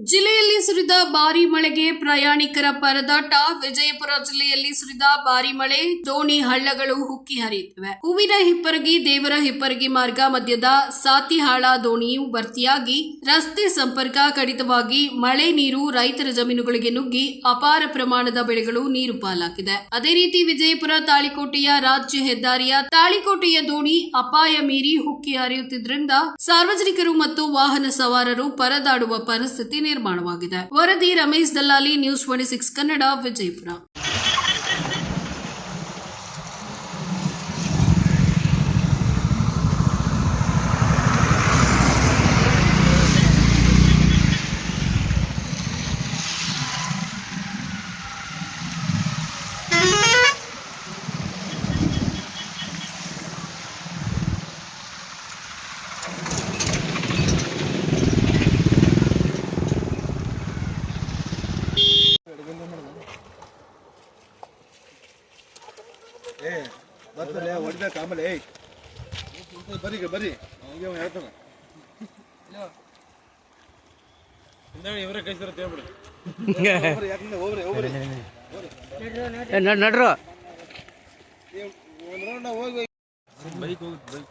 ಜಿಲ್ಲೆಯಲ್ಲಿ ಸುರಿದ ಭಾರಿ ಮಳೆಗೆ ಪ್ರಯಾಣಿಕರ ಪರದಾಟ ವಿಜಯಪುರ ಜಿಲ್ಲೆಯಲ್ಲಿ ಸುರಿದ ಭಾರಿ ಮಳೆ, ದೋಣಿ ಹಳ್ಳಗಳು ಹುಕ್ಕಿ ಹರಿಯುತ್ತಿವೆ. ಹೂವಿನ ಹಿಪ್ಪರಗಿ, ದೇವರ ಹಿಪ್ಪರಗಿ ಮಾರ್ಗ ಮಧ್ಯದ ಸಾತಿಹಾಳ ದೋಣಿಯು ಭರ್ತಿಯಾಗಿ ರಸ್ತೆ ಸಂಪರ್ಕ ಕಡಿತವಾಗಿ ಮಳೆ ನೀರು ರೈತರ ಜಮೀನುಗಳಿಗೆ ನುಗ್ಗಿ ಅಪಾರ ಪ್ರಮಾಣದ ಬೆಳೆಗಳು ನೀರು ಪಾಲಾಗಿದೆ. ಅದೇ ರೀತಿ ವಿಜಯಪುರ ತಾಳಿಕೋಟೆಯ ರಾಜ್ಯ ಹೆದ್ದಾರಿಯ ತಾಳಿಕೋಟೆಯ ದೋಣಿ ಅಪಾಯ ಮೀರಿ ಹುಕ್ಕಿ ಹರಿಯುತ್ತಿದ್ದರಿಂದ ಸಾರ್ವಜನಿಕರು ಮತ್ತು ವಾಹನ ಸವಾರರು ಪರದಾಡುವ ಪರಿಸ್ಥಿತಿ ನಿರ್ಮಾಣವಾಗಿದೆ. ವರದಿ Ramesh Dallali news twenty six Kannada Vijayapura. ಬರ್ತದೆ ಹೊಡಿಬೇಕು ಆಮೇಲೆ ಏಯ್. ಬರೀ ಬರ್ರಿ ಹಂಗೆ ಅವ್ನು ಹೇಳ್ತಾನ. ಇವರೇ ಕೈಸಿರತ್ತೆ ಹೇಳ್ಬಿಡಿ. ಹೋಗ್ರಿ ಯಾಕಂದ್ರೆ ಹೋಗ್ರಿ ಹೋಗ್ರಿ. ನಡ್ರು ಒಂದು ರೌಂಡ್ ಹೋಗಿ ಬೈಕ್ ಬೈಕ್